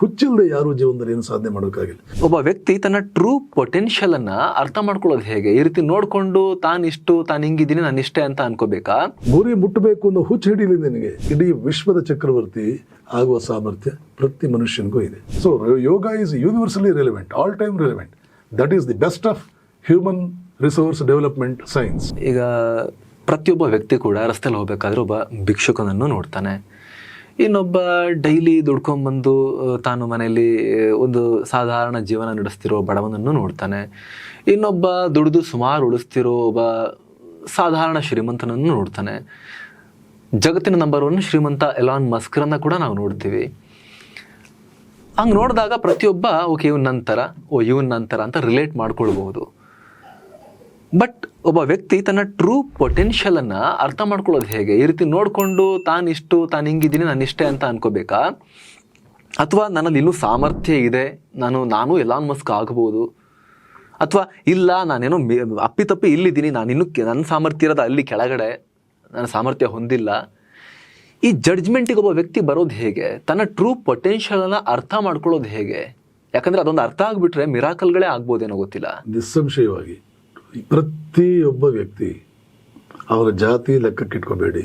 ಹುಚ್ಚಿಲ್ಲದೆ ಯಾರು ಜೀವನದಲ್ಲಿ ಏನು ಸಾಧನೆ ಮಾಡೋಕ್ಕಾಗಿಲ್ಲ. ಒಬ್ಬ ವ್ಯಕ್ತಿ ತನ್ನ ಟ್ರೂ ಪೊಟೆನ್ಷಿಯಲ್ ಅನ್ನ ಅರ್ಥ ಮಾಡ್ಕೊಳ್ಳೋದು ಹೇಗೆ? ಈ ರೀತಿ ನೋಡಿಕೊಂಡು ತಾನಿಷ್ಟು ತಾನು ಹಿಂಗಿದ್ದೀನಿ ನಾನು ಇಷ್ಟೇ ಅಂತ ಅನ್ಕೋಬೇಕಾ? ಗುರಿ ಮುಟ್ಟಬೇಕು ಅನ್ನೋ ಹುಚ್ಚು ಹಿಡೀಲಿ ನಿನಗೆ. ಇಡೀ ವಿಶ್ವದ ಚಕ್ರವರ್ತಿ ಆಗುವ ಸಾಮರ್ಥ್ಯ ಪ್ರತಿ ಮನುಷ್ಯನಿಗೂ ಇದೆ. So yoga is universally relevant all time relevant that is the best of human resource development science ಈಗ ಪ್ರತಿಯೊಬ್ಬ ವ್ಯಕ್ತಿ ಕೂಡ ರಸ್ತೆಯಲ್ಲಿ ಹೋಗಬೇಕಾದ್ರೆ ಒಬ್ಬ ಭಿಕ್ಷುಕನನ್ನು ನೋಡ್ತಾನೆ. ಇನ್ನೊಬ್ಬ ಡೈಲಿ ದುಡ್ಕೊಂಡ್ಬಂದು ತಾನು ಮನೆಯಲ್ಲಿ ಒಂದು ಸಾಧಾರಣ ಜೀವನ ನಡೆಸ್ತಿರೋ ಬಡವನನ್ನು ನೋಡ್ತಾನೆ. ಇನ್ನೊಬ್ಬ ದುಡಿದು ಸುಮಾರು ಉಳಿಸ್ತಿರೋ ಒಬ್ಬ ಸಾಧಾರಣ ಶ್ರೀಮಂತನನ್ನು ನೋಡ್ತಾನೆ. ಜಗತ್ತಿನ ನಂಬರ್ ಒನ್ ಶ್ರೀಮಂತ ಎಲಾನ್ ಮಸ್ಕರನ್ನ ಕೂಡ ನಾವು ನೋಡ್ತೀವಿ. ಹಂಗೆ ನೋಡಿದಾಗ ಪ್ರತಿಯೊಬ್ಬ, ಓಕೆ, ಇವನ್ ನಂತರ, ಓ, ಇವನ್ ನಂತರ ಅಂತ ರಿಲೇಟ್ ಮಾಡ್ಕೊಳ್ಬಹುದು. ಬಟ್ ಒಬ್ಬ ವ್ಯಕ್ತಿ ತನ್ನ ಟ್ರೂ ಪೊಟೆನ್ಷಿಯಲ್ ಅನ್ನ ಅರ್ಥ ಮಾಡ್ಕೊಳ್ಳೋದು ಹೇಗೆ? ಈ ರೀತಿ ನೋಡ್ಕೊಂಡು ತಾನಿಷ್ಟು ತಾನು ಹಿಂಗಿದ್ದೀನಿ, ನಾನು ಇಷ್ಟೇ ಅಂತ ಅನ್ಕೋಬೇಕಾ? ಅಥವಾ ನನ್ನಲ್ಲಿ ಇನ್ನೂ ಸಾಮರ್ಥ್ಯ ಇದೆ, ನಾನು ನಾನು ಎಲ್ಲಾನ್ ಮಸ್ಕ್ ಆಗ್ಬೋದು. ಅಥವಾ ಇಲ್ಲ, ನಾನೇನೋ ಅಪ್ಪಿ ಅಪ್ಪಿತಪ್ಪಿ ಇಲ್ಲಿದ್ದೀನಿ, ನಾನು ಇನ್ನು ನನ್ನ ಸಾಮರ್ಥ್ಯ ಇರೋದು ಅಲ್ಲಿ ಕೆಳಗಡೆ, ನನ್ನ ಸಾಮರ್ಥ್ಯ ಹೊಂದಿಲ್ಲ. ಈ ಜಡ್ಜ್ಮೆಂಟಿಗೆ ಒಬ್ಬ ವ್ಯಕ್ತಿ ಬರೋದು ಹೇಗೆ? ತನ್ನ ಟ್ರೂ ಪೊಟೆನ್ಷಿಯಲನ್ನು ಅರ್ಥ ಮಾಡ್ಕೊಳ್ಳೋದು ಹೇಗೆ? ಯಾಕಂದ್ರೆ ಅದೊಂದು ಅರ್ಥ ಆಗ್ಬಿಟ್ರೆ ಮಿರಾಕಲ್ಗಳೇ ಆಗ್ಬೋದೇನೋ ಗೊತ್ತಿಲ್ಲ. ನಿಸ್ಸಂಶಯವಾಗಿ. ಪ್ರತಿಯೊಬ್ಬ ವ್ಯಕ್ತಿ ಅವರ ಜಾತಿ ಲೆಕ್ಕಕ್ಕಿಟ್ಕೋಬೇಡಿ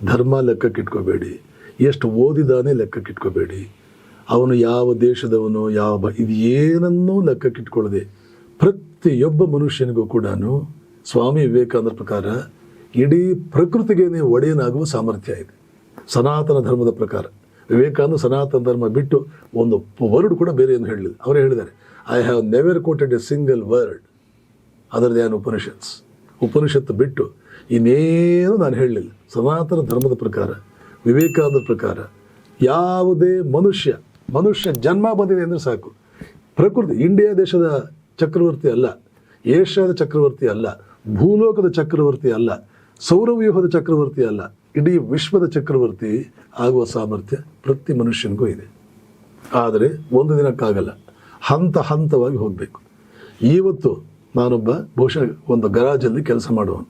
ಧರ್ಮ ಲೆಕ್ಕಕ್ಕಿಟ್ಕೋಬೇಡಿ ಎಷ್ಟು ಓದಿದಾನೆ ಲೆಕ್ಕಕ್ಕಿಟ್ಕೋಬೇಡಿ ಅವನು ಯಾವ ದೇಶದವನು, ಯಾವ ಇದು ಏನನ್ನೂ ಲೆಕ್ಕಕ್ಕಿಟ್ಕೊಳ್ಳದೆ ಪ್ರತಿಯೊಬ್ಬ ಮನುಷ್ಯನಿಗೂ ಕೂಡ ಸ್ವಾಮಿ ವಿವೇಕಾನಂದರ ಪ್ರಕಾರ ಇಡೀ ಪ್ರಕೃತಿಗೇನೆ ಒಡೆಯನಾಗುವ ಸಾಮರ್ಥ್ಯ ಇದೆ. ಸನಾತನ ಧರ್ಮದ ಪ್ರಕಾರ. ವಿವೇಕಾನಂದ ಸನಾತನ ಧರ್ಮ ಬಿಟ್ಟು ಒಂದು ವರ್ಡ್ ಕೂಡ ಬೇರೆ ಏನು ಹೇಳಲಿಲ್ಲ ಅವರೇ ಹೇಳಿದ್ದಾರೆ I have never quoted a single word other ಏನು ಉಪನಿಷತ್ಸ್. ಉಪನಿಷತ್ತು ಬಿಟ್ಟು ಇನ್ನೇನು ನಾನು ಹೇಳಲಿಲ್ಲ. ಸನಾತನ ಧರ್ಮದ ಪ್ರಕಾರ ವಿವೇಕಾನಂದ ಪ್ರಕಾರ, ಯಾವುದೇ ಮನುಷ್ಯ ಮನುಷ್ಯ ಜನ್ಮ ಬಂದಿದೆ ಅಂದರೆ ಸಾಕು. ಪ್ರಕೃತಿ, ಇಂಡಿಯಾ ದೇಶದ ಚಕ್ರವರ್ತಿ ಅಲ್ಲ, ಏಷ್ಯಾದ ಚಕ್ರವರ್ತಿ ಅಲ್ಲ, ಭೂಲೋಕದ ಚಕ್ರವರ್ತಿ ಅಲ್ಲ, ಸೌರವ್ಯೂಹದ ಚಕ್ರವರ್ತಿ ಅಲ್ಲ, ಇಡೀ ವಿಶ್ವದ ಚಕ್ರವರ್ತಿ ಆಗುವ ಸಾಮರ್ಥ್ಯ ಪ್ರತಿ ಮನುಷ್ಯನಿಗೂ ಇದೆ. ಆದರೆ ಒಂದು ದಿನಕ್ಕಾಗಲ್ಲ. ಹಂತ ಹಂತವಾಗಿ ಹೋಗಬೇಕು. ಇವತ್ತು ನಾನೊಬ್ಬ ಬಹುಶಃ ಒಂದು ಗರಾಜಲ್ಲಿ ಕೆಲಸ ಮಾಡುವನು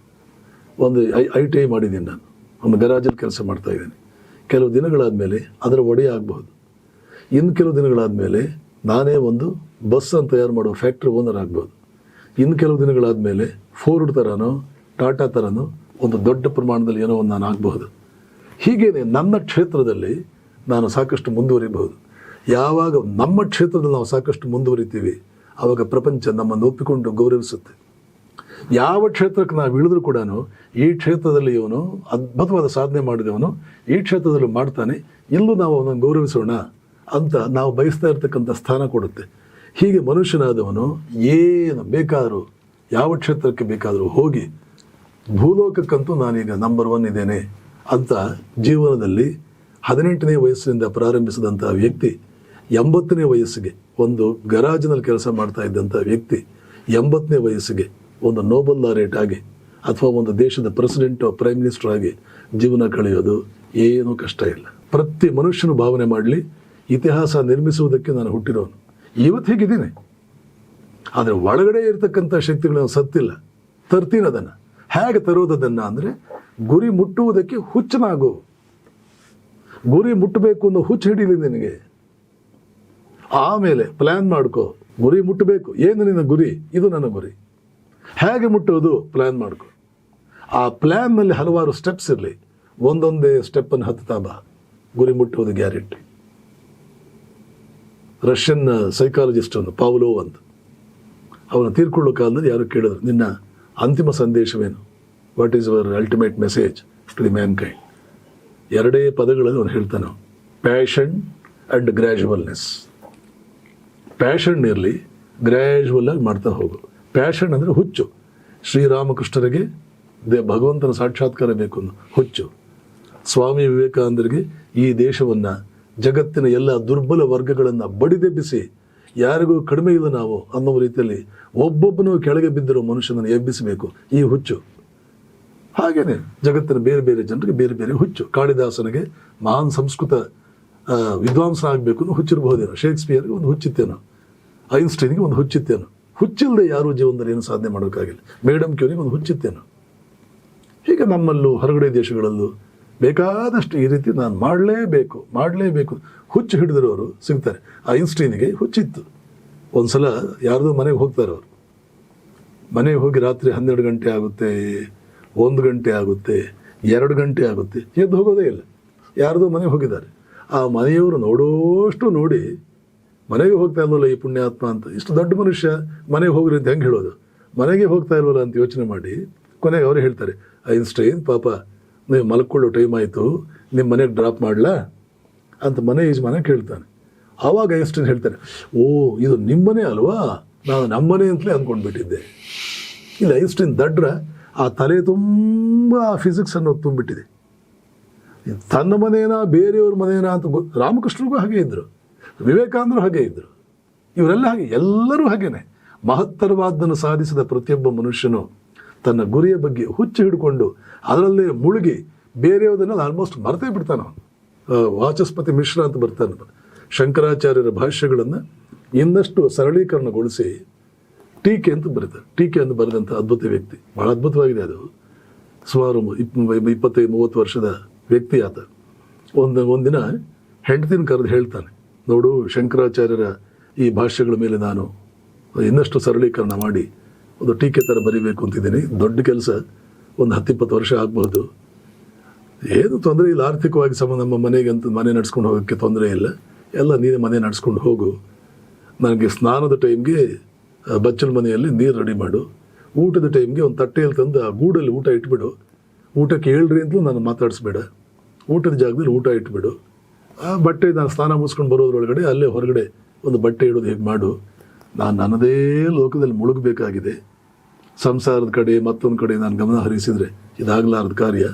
ಒಂದು ಐ ಐ ಟಿ ಐ ಮಾಡಿದ್ದೀನಿ ನಾನು. ಒಂದು ಗರಾಜಲ್ಲಿ ಕೆಲಸ ಮಾಡ್ತಾ ಇದ್ದೀನಿ. ಕೆಲವು ದಿನಗಳಾದಮೇಲೆ ಅದರ ಒಡೆಯ ಆಗಬಹುದು. ಇನ್ನು ಕೆಲವು ದಿನಗಳಾದಮೇಲೆ ನಾನೇ ಒಂದು ಬಸ್ಸನ್ನು ತಯಾರು ಮಾಡುವ ಫ್ಯಾಕ್ಟ್ರಿ ಓನರ್ ಆಗ್ಬೋದು ಇನ್ನು ಕೆಲವು ದಿನಗಳಾದಮೇಲೆ ಫೋರ್ಡ್ ಥರನೋ ಟಾಟಾ ಥರನೋ ಒಂದು ದೊಡ್ಡ ಪ್ರಮಾಣದಲ್ಲಿ ಏನೋ ಒಂದು ನಾನು ಆಗಬಹುದು. ಹೀಗೇನೆ ನನ್ನ ಕ್ಷೇತ್ರದಲ್ಲಿ ನಾನು ಸಾಕಷ್ಟು ಮುಂದುವರಿಬಹುದು. ಯಾವಾಗ ನಮ್ಮ ಕ್ಷೇತ್ರದಲ್ಲಿ ನಾವು ಸಾಕಷ್ಟು ಮುಂದುವರಿತೀವಿ ಆವಾಗ ಪ್ರಪಂಚ ನಮ್ಮನ್ನು ಒಪ್ಪಿಕೊಂಡು ಗೌರವಿಸುತ್ತೆ. ಯಾವ ಕ್ಷೇತ್ರಕ್ಕೆ ನಾವು ಇಳಿದ್ರು ಕೂಡ ಈ ಕ್ಷೇತ್ರದಲ್ಲಿ ಇವನು ಅದ್ಭುತವಾದ ಸಾಧನೆ ಮಾಡಿದವನು, ಈ ಕ್ಷೇತ್ರದಲ್ಲಿ ಮಾಡ್ತಾನೆ, ಇಲ್ಲೂ ನಾವು ಅವನನ್ನು ಗೌರವಿಸೋಣ ಅಂತ ನಾವು ಬಯಸ್ತಾ ಇರ್ತಕ್ಕಂಥ ಸ್ಥಾನ ಕೊಡುತ್ತೆ. ಹೀಗೆ ಮನುಷ್ಯನಾದವನು ಏನು ಬೇಕಾದರೂ, ಯಾವ ಕ್ಷೇತ್ರಕ್ಕೆ ಬೇಕಾದರೂ ಹೋಗಿ ಭೂಲೋಕಕ್ಕಂತೂ ನಾನೀಗ ನಂಬರ್ ಒನ್ ಇದ್ದೇನೆ ಅಂತ ಜೀವನದಲ್ಲಿ ಹದಿನೆಂಟನೇ ವಯಸ್ಸಿನಿಂದ ಪ್ರಾರಂಭಿಸಿದಂಥ ವ್ಯಕ್ತಿ ಎಂಬತ್ತನೇ ವಯಸ್ಸಿಗೆ ಒಂದು ಗರಾಜಿನಲ್ಲಿ ಕೆಲಸ ಮಾಡ್ತಾ ಇದ್ದಂಥ ವ್ಯಕ್ತಿ ಎಂಬತ್ತನೇ ವಯಸ್ಸಿಗೆ ಒಂದು ನೋಬಲ್ ಲಾರೇಟ್ ಆಗಿ ಅಥವಾ ಒಂದು ದೇಶದ ಪ್ರೆಸಿಡೆಂಟ್ ಪ್ರೈಮ್ ಮಿನಿಸ್ಟರ್ ಆಗಿ ಜೀವನ ಕಳೆಯೋದು ಏನೂ ಕಷ್ಟ ಇಲ್ಲ. ಪ್ರತಿ ಮನುಷ್ಯನು ಭಾವನೆ ಮಾಡಲಿ, ಇತಿಹಾಸ ನಿರ್ಮಿಸುವುದಕ್ಕೆ ನಾನು ಹುಟ್ಟಿರೋನು. ಇವತ್ತು ಹೇಗಿದ್ದೀನಿ. ಆದರೆ ಒಳಗಡೆ ಇರತಕ್ಕಂಥ ಶಕ್ತಿಗಳನ್ನು ಸತ್ತಿಲ್ಲ. ತರ್ತೀನಿ ಅದನ್ನು. ಹೇಗೆ ತರೋದನ್ನು ಅಂದರೆ ಗುರಿ ಮುಟ್ಟುವುದಕ್ಕೆ ಹುಚ್ಚನಾಗು. ಗುರಿ ಮುಟ್ಟಬೇಕು ಅನ್ನೋ ಹುಚ್ಚು ಹಿಡೀಲಿ ನಿನಗೆ. ಆಮೇಲೆ ಪ್ಲ್ಯಾನ್ ಮಾಡ್ಕೋ. ಗುರಿ ಮುಟ್ಟಬೇಕು ಏನು ನಿನ್ನ ಗುರಿ? ಇದು ನನ್ನ ಗುರಿ. ಹೇಗೆ ಮುಟ್ಟೋದು ಪ್ಲ್ಯಾನ್ ಮಾಡ್ಕೊ. ಆ ಪ್ಲ್ಯಾನ್ನಲ್ಲಿ ಹಲವಾರು ಸ್ಟೆಪ್ಸ್ ಇರಲಿ. ಒಂದೊಂದೇ ಸ್ಟೆಪ್ಪನ್ನು ಹತ್ತುತ್ತಾ ಬಾ. ಗುರಿ ಮುಟ್ಟುವುದು ಗ್ಯಾರಂಟಿ ರಷ್ಯನ್ ಸೈಕಾಲಜಿಸ್ಟ್ ಒಂದು ಪಾವ್ಲೋ ಅಂತ ಅವನ ತೀರ್ಕೊಳ್ಳೋ ಕಾಲದಲ್ಲಿ ಯಾರು ಕೇಳಿದ್ರು, ನಿನ್ನ ಅಂತಿಮ ಸಂದೇಶವೇನು? What is your ultimate message to the mankind ಎರಡೇ ಪದಗಳಲ್ಲಿ ಅವನು ಹೇಳ್ತಾನೆ. ಪ್ಯಾಷನ್ ಆ್ಯಂಡ್ ಗ್ರ್ಯಾಜುವಲ್ನೆಸ್ ಪ್ಯಾಷನ್ ಇರಲಿ ಗ್ರ್ಯಾಜುವಲ್ ಆಗಿ ಮಾಡ್ತಾ ಹೋಗು. ಪ್ಯಾಷನ್ ಅಂದರೆ ಹುಚ್ಚು. ಶ್ರೀರಾಮಕೃಷ್ಣರಿಗೆ ದೇ ಭಗವಂತನ ಸಾಕ್ಷಾತ್ಕಾರ ಬೇಕು ಅನ್ನೋ ಹುಚ್ಚು. ಸ್ವಾಮಿ ವಿವೇಕಾನಂದರಿಗೆ ಈ ದೇಶವನ್ನು, ಜಗತ್ತಿನ ಎಲ್ಲ ದುರ್ಬಲ ವರ್ಗಗಳನ್ನು ಬಡಿದೆಬ್ಬಿಸಿ, ಯಾರಿಗೂ ಕಡಿಮೆ ಇಲ್ಲ ನಾವು ಅನ್ನೋ ರೀತಿಯಲ್ಲಿ ಒಬ್ಬೊಬ್ಬನು ಕೆಳಗೆ ಬಿದ್ದಿರೋ ಮನುಷ್ಯನನ್ನು ಎಬ್ಬಿಸಬೇಕು. ಈ ಹುಚ್ಚು. ಹಾಗೆಯೇ ಜಗತ್ತಿನ ಬೇರೆ ಬೇರೆ ಜನರಿಗೆ ಬೇರೆ ಬೇರೆ ಹುಚ್ಚು. ಕಾಳಿದಾಸನಿಗೆ ಮಹಾನ್ ಸಂಸ್ಕೃತ ವಿದ್ವಾಂಸನಾಗಬೇಕು ಅನ್ನೋ ಹುಚ್ಚಿರಬಹುದೇನೋ. ಶೇಕ್ಸ್ಪಿಯರ್ಗೆ ಒಂದು ಹುಚ್ಚಿತ್ತೇನೋ. ಐನ್ಸ್ಟೈನ್ಗೆ ಒಂದು ಹುಚ್ಚಿತ್ತೇನೋ. ಹುಚ್ಚಿಲ್ಲದೆ ಯಾರೂ ಜೀವನದಲ್ಲಿ ಏನು ಸಾಧನೆ ಮಾಡೋಕ್ಕಾಗಿಲ್ಲ. ಮೇಡಮ್ ಕ್ಯೂರಿಗೆ ಒಂದು ಹುಚ್ಚಿತ್ತೇನೋ. ಹೀಗೆ ನಮ್ಮಲ್ಲೂ ಹೊರಗಡೆ ದೇಶಗಳಲ್ಲೂ ಬೇಕಾದಷ್ಟು ಈ ರೀತಿ ನಾನು ಮಾಡಲೇಬೇಕು ಮಾಡಲೇಬೇಕು. ಹುಚ್ಚು ಹಿಡಿದಿರೋರು ಸಿಗ್ತಾರೆ. ಐನ್ಸ್ಟೈನಿಗೆ ಹುಚ್ಚಿತ್ತು. ಒಂದ್ಸಲ ಯಾರ್ದೋ ಮನೆಗೆ ಹೋಗ್ತಾರೆ ಅವರು. ಮನೆಗೆ ಹೋಗಿ ರಾತ್ರಿ ಹನ್ನೆರಡು ಗಂಟೆ ಆಗುತ್ತೆ, ಒಂದು ಗಂಟೆ ಆಗುತ್ತೆ, ಎರಡು ಗಂಟೆ ಆಗುತ್ತೆ. ಎದ್ದು ಹೋಗೋದೇ ಇಲ್ಲ. ಯಾರ್ದೋ ಮನೆಗೆ ಹೋಗಿದ್ದಾರೆ. ಆ ಮನೆಯವರು ನೋಡೋಷ್ಟು ನೋಡಿ, ಮನೆಗೆ ಹೋಗ್ತಾ ಇಲ್ವಲ್ಲ ಈ ಪುಣ್ಯಾತ್ಮ ಅಂತ? ಇಷ್ಟು ದೊಡ್ಡ ಮನುಷ್ಯ ಮನೆಗೆ ಹೋಗ್ರಿ ಅಂತ ಹೆಂಗೆ ಹೇಳೋದು? ಮನೆಗೆ ಹೋಗ್ತಾ ಇಲ್ವಲ್ಲ ಅಂತ ಯೋಚನೆ ಮಾಡಿ, ಕೊನೆಗೆ ಅವರೇ ಹೇಳ್ತಾರೆ ಐನ್ಸ್ಟೈನ್ ಪಾಪ, ನೀವು ಮಲ್ಕೊಳ್ಳೋ ಟೈಮ್ ಆಯಿತು ನಿಮ್ಮ ಮನೆಗೆ ಡ್ರಾಪ್ ಮಾಡಲಾ? ಅಂತ ಮನೆ ಯಜಮಾನ ಕೇಳ್ತಾನೆ. ಆವಾಗ ಐನ್ಸ್ಟೈನ್ ಹೇಳ್ತಾರೆ, ಓ, ಇದು ನಿಮ್ಮನೆ ಅಲ್ವಾ? ನಾನು ನಮ್ಮನೆ ಅಂತಲೇ ಅಂದ್ಕೊಂಡ್ಬಿಟ್ಟಿದ್ದೆ ಇಲ್ಲ ಐನ್ಸ್ಟೈನ್ ದಡ್ರ ಆ ತಲೆ ತುಂಬ ಫಿಸಿಕ್ಸ್ ಅನ್ನೋದು ತುಂಬಿಟ್ಟಿದೆ. ತನ್ನ ಮನೇನ ಬೇರೆಯವ್ರ ಮನೇನ ಅಂತ ರಾಮಕೃಷ್ಣರಿಗೂ ಹಾಗೆ ಇದ್ದರು ವಿವೇಕಾನಂದರು ಹಾಗೆ ಇದ್ದರು ಇವರೆಲ್ಲ ಹಾಗೆ, ಎಲ್ಲರೂ ಹಾಗೇನೆ. ಮಹತ್ತರವಾದ್ದನ್ನು ಸಾಧಿಸಿದ ಪ್ರತಿಯೊಬ್ಬ ಮನುಷ್ಯನು ತನ್ನ ಗುರಿಯ ಬಗ್ಗೆ ಹುಚ್ಚು ಹಿಡ್ಕೊಂಡು ಅದರಲ್ಲೇ ಮುಳುಗಿ ಬೇರೆಯವರನ್ನು ಆಲ್ಮೋಸ್ಟ್ ಮರೆತೇ ಬಿಡ್ತಾನೆ ವಾಚಸ್ಪತಿ ಮಿಶ್ರ ಅಂತ ಬರ್ತಾನೆ. ಶಂಕರಾಚಾರ್ಯರ ಭಾಷ್ಯಗಳನ್ನು ಇನ್ನಷ್ಟು ಸರಳೀಕರಣಗೊಳಿಸಿ ಟೀಕೆ ಅಂತ ಬರೀತಾರೆ. ಟೀಕೆ ಅಂತ ಬರೆದಂಥ ಅದ್ಭುತ ವ್ಯಕ್ತಿ. ಭಾಳ ಅದ್ಭುತವಾಗಿದೆ ಅದು. ಸುಮಾರು ಇಪ್ ಇಪ್ಪತ್ತೈದು, ಮೂವತ್ತು ವರ್ಷದ ವ್ಯಕ್ತಿ ಆತ. ಒಂದು, ಒಂದಿನ ಹೆಂಡತಿನ ಕರೆದು ಹೇಳ್ತಾನೆ, ನೋಡು ಶಂಕರಾಚಾರ್ಯರ ಈ ಭಾಷೆಗಳ ಮೇಲೆ ನಾನು ಇನ್ನಷ್ಟು ಸರಳೀಕರಣ ಮಾಡಿ, ಒಂದು ಟೀಕೆ ಥರ ಬರಿಬೇಕು ಅಂತಿದ್ದೀನಿ. ದೊಡ್ಡ ಕೆಲಸ, ಒಂದು ಹತ್ತಿಪ್ಪತ್ತು ವರ್ಷ ಆಗ್ಬೋದು ಏನು ತೊಂದರೆ ಇಲ್ಲ, ಆರ್ಥಿಕವಾಗಿ ಸಮ, ನಮ್ಮ ಮನೆಗೆ ಅಂತ ಮನೆ ನಡ್ಸ್ಕೊಂಡು ಹೋಗೋಕ್ಕೆ ತೊಂದರೆ ಇಲ್ಲ. ಎಲ್ಲ ನೀನೇ ಮನೆ ನಡ್ಸ್ಕೊಂಡು ಹೋಗು. ನನಗೆ ಸ್ನಾನದ ಟೈಮ್ಗೆ ಬಚ್ಚಲ ಮನೆಯಲ್ಲಿ ನೀರು ರೆಡಿ ಮಾಡು. ಊಟದ ಟೈಮ್ಗೆ ಒಂದು ತಟ್ಟೆಯಲ್ಲಿ ತಂದು ಆ ಗೂಡಲ್ಲಿ ಊಟ ಇಟ್ಬಿಡು. ಊಟಕ್ಕೆ ಹೇಳ್ರಿ ಅಂತಲೂ ನಾನು ಮಾತಾಡಿಸ್ಬೇಡ. ಊಟದ ಜಾಗದಲ್ಲಿ ಊಟ ಇಟ್ಬಿಡು. ಆ, ಬಟ್ಟೆ ನಾನು ಸ್ನಾನ ಮುಗಿಸ್ಕೊಂಡು ಬರೋದ್ರೊಳಗಡೆ ಅಲ್ಲೇ ಹೊರಗಡೆ ಒಂದು ಬಟ್ಟೆ ಇಡೋದು ಹೇಗೆ ಮಾಡು. ನಾನು ನನ್ನದೇ ಲೋಕದಲ್ಲಿ ಮುಳುಗಬೇಕಾಗಿದೆ. ಸಂಸಾರದ ಕಡೆ ಮತ್ತೊಂದು ಕಡೆ ನಾನು ಗಮನ ಹರಿಸಿದರೆ ಇದಾಗಲಾರದ ಕಾರ್ಯ.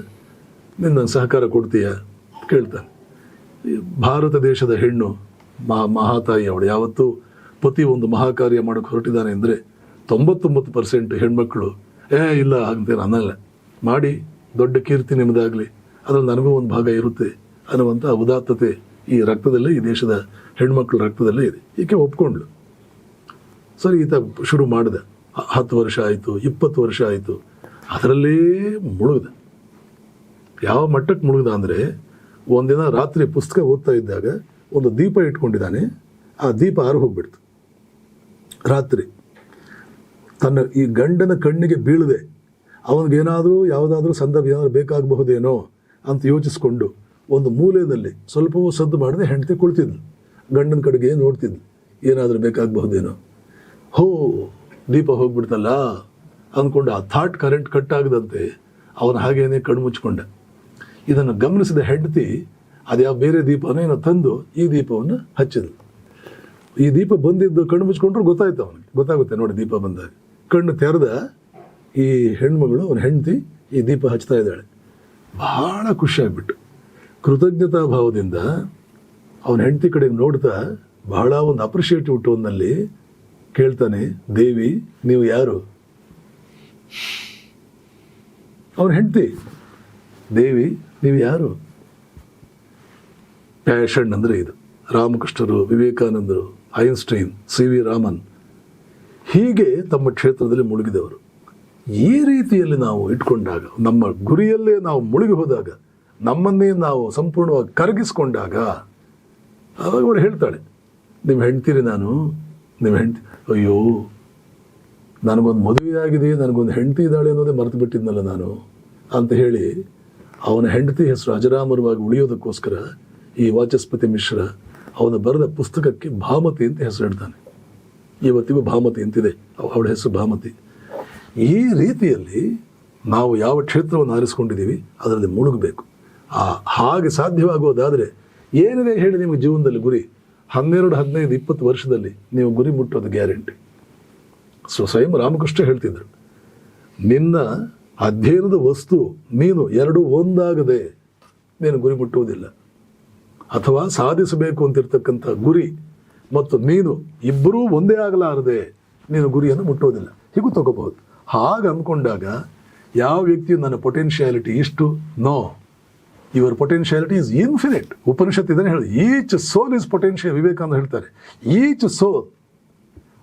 ನೀನು ನನ್ನ ಸಹಕಾರ ಕೊಡ್ತೀಯಾ? ಕೇಳ್ತಾನೆ. ಭಾರತ ದೇಶದ ಹೆಣ್ಣು ಮಹಾ ಮಹಾತಾಯಿ ಅವಳು ಯಾವತ್ತೂ ಪತಿ ಒಂದು ಮಹಾಕಾರ್ಯ ಮಾಡೋಕ್ಕೆ ಹೊರಟಿದ್ದಾನೆ ಅಂದರೆ ತೊಂಬತ್ತೊಂಬತ್ತು ಪರ್ಸೆಂಟ್ ಹೆಣ್ಮಕ್ಳು, ಏ, ಇಲ್ಲ ಅಂತ ಅನ್ನಲ್ಲ. ಮಾಡಿ. ದೊಡ್ಡ ಕೀರ್ತಿ ನಿಮ್ಮದಾಗಲಿ ಅದ್ರಲ್ಲಿ ನನಗೂ ಒಂದು ಭಾಗ ಇರುತ್ತೆ. ಅನ್ನುವಂಥ ಉದಾತ್ತತೆ ಈ ರಕ್ತದಲ್ಲೇ, ಈ ದೇಶದ ಹೆಣ್ಮಕ್ಳ ರಕ್ತದಲ್ಲೇ ಇದೆ. ಈಕೆ ಒಪ್ಕೊಂಡ್ಳು. ಸರಿ, ಈತ ಶುರು ಮಾಡಿದ. ಹತ್ತು ವರ್ಷ ಆಯಿತು, ಇಪ್ಪತ್ತು ವರ್ಷ ಆಯಿತು. ಅದರಲ್ಲೇ ಮುಳುಗ್ದ. ಯಾವ ಮಟ್ಟಕ್ಕೆ ಮುಳುಗ್ದ ಅಂದರೆ, ಒಂದಿನ ರಾತ್ರಿ ಪುಸ್ತಕ ಓದ್ತಾ ಇದ್ದಾಗ ಒಂದು ದೀಪ ಇಟ್ಕೊಂಡಿದ್ದಾನೆ. ಆ ದೀಪ ಆರು ಹೋಗ್ಬಿಡ್ತು. ರಾತ್ರಿ. ತನ್ನ ಈ ಗಂಡನ ಕಣ್ಣಿಗೆ ಬೀಳದೆ. ಅವನಿಗೇನಾದರೂ, ಯಾವುದಾದ್ರೂ ಸಂದರ್ಭ ಏನಾದರೂ ಬೇಕಾಗಬಹುದೇನೋ ಅಂತ ಯೋಚಿಸ್ಕೊಂಡು ಒಂದು ಮೂಲೆಯಲ್ಲಿ ಸ್ವಲ್ಪವೂ ಸದ್ದು ಮಾಡದೆ ಹೆಂಡತಿ ಕುಳಿತಿದ್ಲು. ಗಂಡನ ಕಡೆಗೆ ನೋಡ್ತಿದ್ಲು? ಏನಾದರೂ ಬೇಕಾಗಬಹುದೇನೋ. ಹೋ, ದೀಪ ಹೋಗ್ಬಿಡ್ತಲ್ಲ? ಅಂದ್ಕೊಂಡು ಆ ಥಾಟ್ ಕರೆಂಟ್ ಕಟ್ ಆಗದಂತೆ ಅವನು ಹಾಗೇನೆ ಕಣ್ಣು ಮುಚ್ಕೊಂಡ ಇದನ್ನು ಗಮನಿಸಿದ ಹೆಂಡತಿ ಅದ್ಯಾವ ಬೇರೆ ದೀಪನೋ ಏನೋ ತಂದು ಈ ದೀಪವನ್ನು ಹಚ್ಚಿದ್ಲು. ಈ ದೀಪ ಬಂದಿದ್ದು ಕಣ್ಣು ಮುಚ್ಕೊಂಡ್ರು ಗೊತ್ತಾಯ್ತು ಅವನಿಗೆ. ಗೊತ್ತಾಗುತ್ತೆ ನೋಡಿ ದೀಪ ಬಂದಾಗ. ಕಣ್ಣು ತೆರೆದ ಈ ಹೆಣ್ಮಗಳು ಅವ್ರ ಹೆಂಡತಿ ಈ ದೀಪ ಹಚ್ತಾ ಇದ್ದಾಳೆ. ಬಹಳ ಖುಷಿಯಾಗ್ಬಿಟ್ಟು. ಕೃತಜ್ಞತಾ ಭಾವದಿಂದ ಅವನ ಹೆಂಡತಿ ಕಡೆಗೆ ನೋಡ್ತಾ ಬಹಳ ಒಂದು ಅಪ್ರಿಷಿಯೇಟಿವ್ ಟೋನ್ನಲ್ಲಿ ಕೇಳ್ತಾನೆ, ದೇವಿ, ನೀವು ಯಾರು? ಅವನ ಹೆಂಡತಿ, ದೇವಿ, ನೀವು ಯಾರು? ಪ್ಯಾಷನ್ ಅಂದರೆ ಇದು. ರಾಮಕೃಷ್ಣರು, ವಿವೇಕಾನಂದರು, ಐನ್ಸ್ಟೈನ್, ಸಿ ವಿ ರಾಮನ್ ಹೀಗೆ ತಮ್ಮ ಕ್ಷೇತ್ರದಲ್ಲಿ ಮುಳುಗಿದವರು. ಈ ರೀತಿಯಲ್ಲಿ ನಾವು ಇಟ್ಕೊಂಡಾಗ, ನಮ್ಮ ಗುರಿಯಲ್ಲೇ ನಾವು ಮುಳುಗಿ ಹೋದಾಗ, ನಮ್ಮನ್ನೇ ನಾವು ಸಂಪೂರ್ಣವಾಗಿ ಕರಗಿಸ್ಕೊಂಡಾಗ ಆವಾಗ ಅವಳು ಹೇಳ್ತಾಳೆ ನಿಮ್ಮ ಹೆಂಡ್ತೀರಿ ನಾನು? ನಿಮ್ಮ ಹೆಂಡ್ತಿ ಅಯ್ಯೋ, ನನಗೊಂದು ಮದುವೆ ಆಗಿದೆ, ನನಗೊಂದು ಹೆಂಡತಿ ಇದ್ದಾಳೆ ಅನ್ನೋದೇ ಮರೆತು ಬಿಟ್ಟಿದ್ನಲ್ಲ ನಾನು ಅಂತ ಹೇಳಿ, ಅವನ ಹೆಂಡತಿ ಹೆಸರು ಅಜರಾಮರವಾಗಿ ಉಳಿಯೋದಕ್ಕೋಸ್ಕರ ಈ ವಾಚಸ್ಪತಿ ಮಿಶ್ರ ಅವನು ಬರೆದ ಪುಸ್ತಕಕ್ಕೆ ಭಾಮತಿ ಅಂತ ಹೆಸರು ಇಡ್ತಾನೆ. ಇವತ್ತಿಗೂ ಭಾಮತಿ ಅಂತಿದೆ ಅವ- ಅವಳ ಹೆಸರು ಭಾಮತಿ. ಈ ರೀತಿಯಲ್ಲಿ ನಾವು ಯಾವ ಕ್ಷೇತ್ರವನ್ನು ಆರಿಸ್ಕೊಂಡಿದ್ದೀವಿ, ಅದರಲ್ಲಿ ಮುಳುಗಬೇಕು. ಆ, ಹಾಗೆ ಸಾಧ್ಯವಾಗೋದಾದರೆ ಏನಿದೆ ಹೇಳಿ ನಿಮಗೆ ಜೀವನದಲ್ಲಿ ಗುರಿ? ಹನ್ನೆರಡು, ಹದಿನೈದು, ಇಪ್ಪತ್ತು ವರ್ಷದಲ್ಲಿ ನೀವು ಗುರಿ ಮುಟ್ಟೋದು ಗ್ಯಾರಂಟಿ. ಸೊ ಸ್ವಯಂ ರಾಮಕೃಷ್ಣ ಹೇಳ್ತಿದ್ದರು ನಿನ್ನ ಅಧ್ಯಯನದ ವಸ್ತು ನೀನು ಎರಡೂ ಒಂದಾಗದೆ ನೀನು ಗುರಿ ಮುಟ್ಟುವುದಿಲ್ಲ. ಅಥವಾ ಸಾಧಿಸಬೇಕು ಅಂತಿರ್ತಕ್ಕಂಥ ಗುರಿ ಮತ್ತು ನೀನು ಇಬ್ಬರೂ ಒಂದೇ ಆಗಲಾರದೆ ನೀನು ಗುರಿಯನ್ನು ಮುಟ್ಟೋದಿಲ್ಲ ಹೀಗೂ ತಗೋಬಹುದು. ಹಾಗೆ ಅಂದ್ಕೊಂಡಾಗ ಯಾವ ವ್ಯಕ್ತಿಯು ನನ್ನ ಪೊಟೆನ್ಷಿಯಾಲಿಟಿ ಇಷ್ಟು? No ever potentiality is infinite Upanishad ಇದನ್ನೇ ಹೇಳಿ each soul is potential Vivekananda ಹೇಳ್ತಾರೆ. ಈಚ್ ಸೋಲ್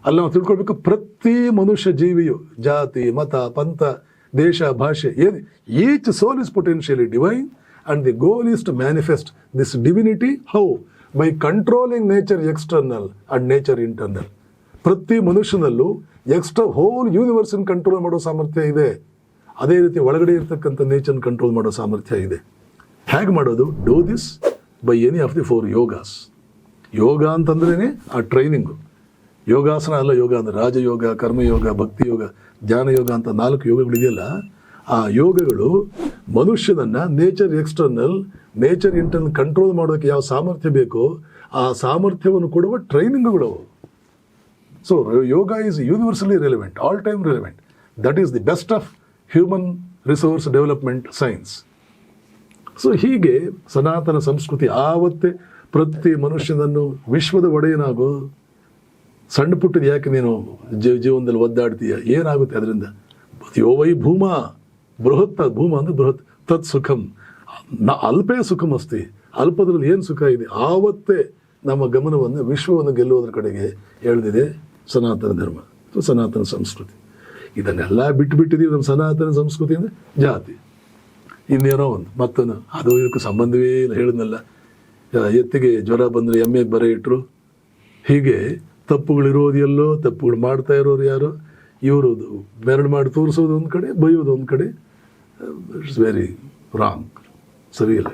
ಅಲ್ಲಿ ನಾವು ತಿಳ್ಕೊಳ್ಬೇಕು ಪ್ರತಿ ಮನುಷ್ಯ ಜೀವಿಯು, ಜಾತಿ, ಮತ, ಪಂಥ, ದೇಶ, ಭಾಷೆ, ಏನು each soul is potentially divine and the goal is to manifest this divinity how by controlling nature external and nature internal ಪ್ರತಿ ಮನುಷ್ಯನಲ್ಲೂ ಎಕ್ಸ್ಟ್ರಾ ಹೋಲ್ ಯೂನಿವರ್ಸನ್ ಕಂಟ್ರೋಲ್ ಮಾಡೋ ಸಾಮರ್ಥ್ಯ ಇದೆ. ಅದೇ ರೀತಿ ಒಳಗಡೆ ಇರತಕ್ಕಂಥ ನೇಚರ್ ಕಂಟ್ರೋಲ್ ಮಾಡೋ ಸಾಮರ್ಥ್ಯ ಇದೆ. ಹೇಗೆ ಮಾಡೋದು? Do this by any of the four yogas ಯೋಗ ಅಂತಂದ್ರೇ ಆ ಟ್ರೈನಿಂಗು ಯೋಗಾಸನ ಅಲ್ಲ, ಯೋಗ ಅಂದರೆ ರಾಜಯೋಗ, ಕರ್ಮಯೋಗ, ಭಕ್ತಿ ಯೋಗ, ಧ್ಯಾನ ಯೋಗ ಅಂತ ನಾಲ್ಕು ಯೋಗಗಳಿದೆಯಲ್ಲ ಆ ಯೋಗಗಳು ಮನುಷ್ಯನನ್ನು nature external nature internal control ಮಾಡೋಕ್ಕೆ ಯಾವ ಸಾಮರ್ಥ್ಯ ಬೇಕೋ, ಆ ಸಾಮರ್ಥ್ಯವನ್ನು ಕೊಡುವ ಟ್ರೈನಿಂಗ್ಗಳು so yoga is universally relevant all time relevant that is the best of human resource development science so ಹೀಗೆ ಸನಾತನ ಸಂಸ್ಕೃತಿ ಆವತ್ತೇ ಪ್ರತಿ ಮನುಷ್ಯನನ್ನು ವಿಶ್ವದ ಒಡೆಯನಾಗೋ. ಸಣ್ಣ ಪುಟ್ಟದ ಯಾಕೆ ನೀನು ಜೀವ ಜೀವನದಲ್ಲಿ ಒದ್ದಾಡ್ತೀಯ? ಏನಾಗುತ್ತೆ ಅದರಿಂದ? ಯೋ ವೈ ಭೂಮ, ಬೃಹತ್ ಭೂಮ ಅಂದರೆ ಬೃಹತ್, ತತ್ ಸುಖಂ. ನ ಅಲ್ಪೇ ಸುಖಂ ಅಸ್ತಿ. ಅಲ್ಪದ್ರಲ್ಲಿ ಏನು ಸುಖ ಇದೆ? ಆವತ್ತೇ ನಮ್ಮ ಗಮನವನ್ನು ವಿಶ್ವವನ್ನು ಗೆಲ್ಲುವುದರ ಕಡೆಗೆ ಎಳೆದಿದೆ. ಸನಾತನ ಧರ್ಮ, ಅಥವಾ ಸನಾತನ ಸಂಸ್ಕೃತಿ. ಇದನ್ನೆಲ್ಲ ಬಿಟ್ಟು ಬಿಟ್ಟಿದ್ದೀವಿ ನಮ್ಮ ಸನಾತನ ಸಂಸ್ಕೃತಿ ಅಂದರೆ ಜಾತಿ. ಇನ್ನೇನೋ ಒಂದು ಮತ್ತೊಂದು ಅದು ಇದಕ್ಕೆ ಸಂಬಂಧವೇ ಇಲ್ಲ, ಹೇಳಿದ್ನಲ್ಲ. ಎತ್ತಿಗೆ ಜ್ವರ ಬಂದರೆ ಎಮ್ಮೆಗೆ ಬರೆ ಇಟ್ಟರು ಹೀಗೆ ತಪ್ಪುಗಳಿರೋದು ಎಲ್ಲೋ, ತಪ್ಪುಗಳು ಮಾಡ್ತಾ ಇರೋರು ಯಾರು ಇವರು ಬೆರಡು ಮಾಡಿ ತೋರಿಸೋದು ಒಂದು ಕಡೆ, ಬೈಯೋದು ಒಂದು ಕಡೆ. ಇಟ್ಸ್ ವೆರಿ ರಾಂಗ್ ಸರಿ ಇಲ್ಲ